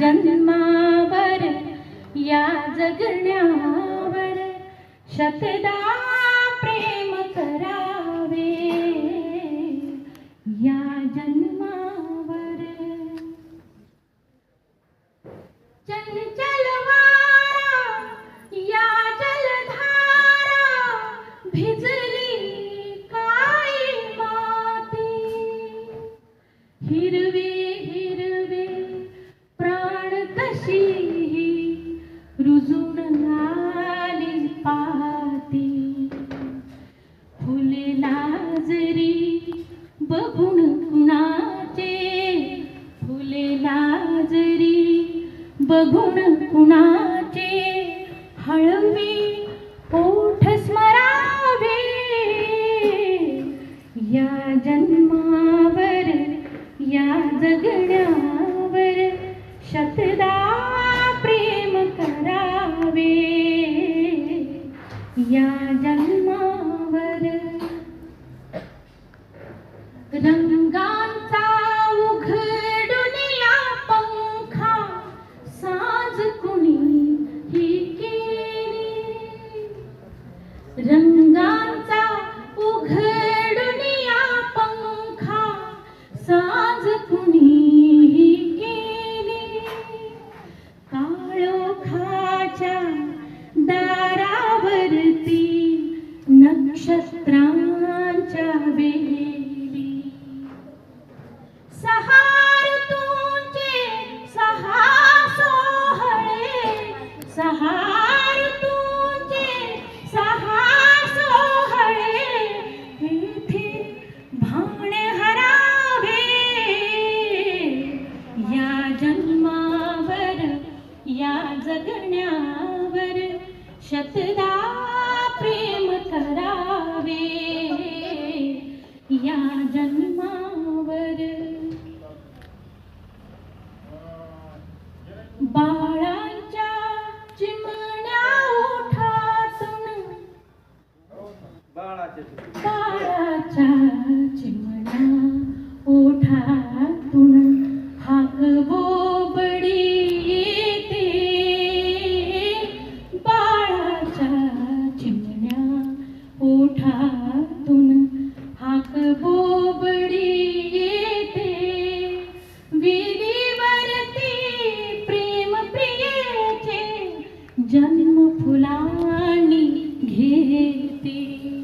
जन्मावर या जगण्यावर शतदा प्रेम करावे. या जन्मावर. चंचल वारा या जलधारा भिजली काय माती. हिरवी बघून कुणाचे फुले लाजरी. बघून कुणाचे हळवी ओठ स्मरावे. या जन्मावर या जगण्यावर शतदा प्रेम करावे. या जन्मावर नक्षत्रांच्या वेली. सहार ऋतूंचे सहा सोहळे. सहा ऋतूंचे सहा सोहळे. येथे भाण हरावे. या जन्मावर या जगण्यावर शतदा या जन्मावर. बाळांच्या चिमण्या ओठातून बाळाच्या चिमण्या जन्म फुलाणी घेते.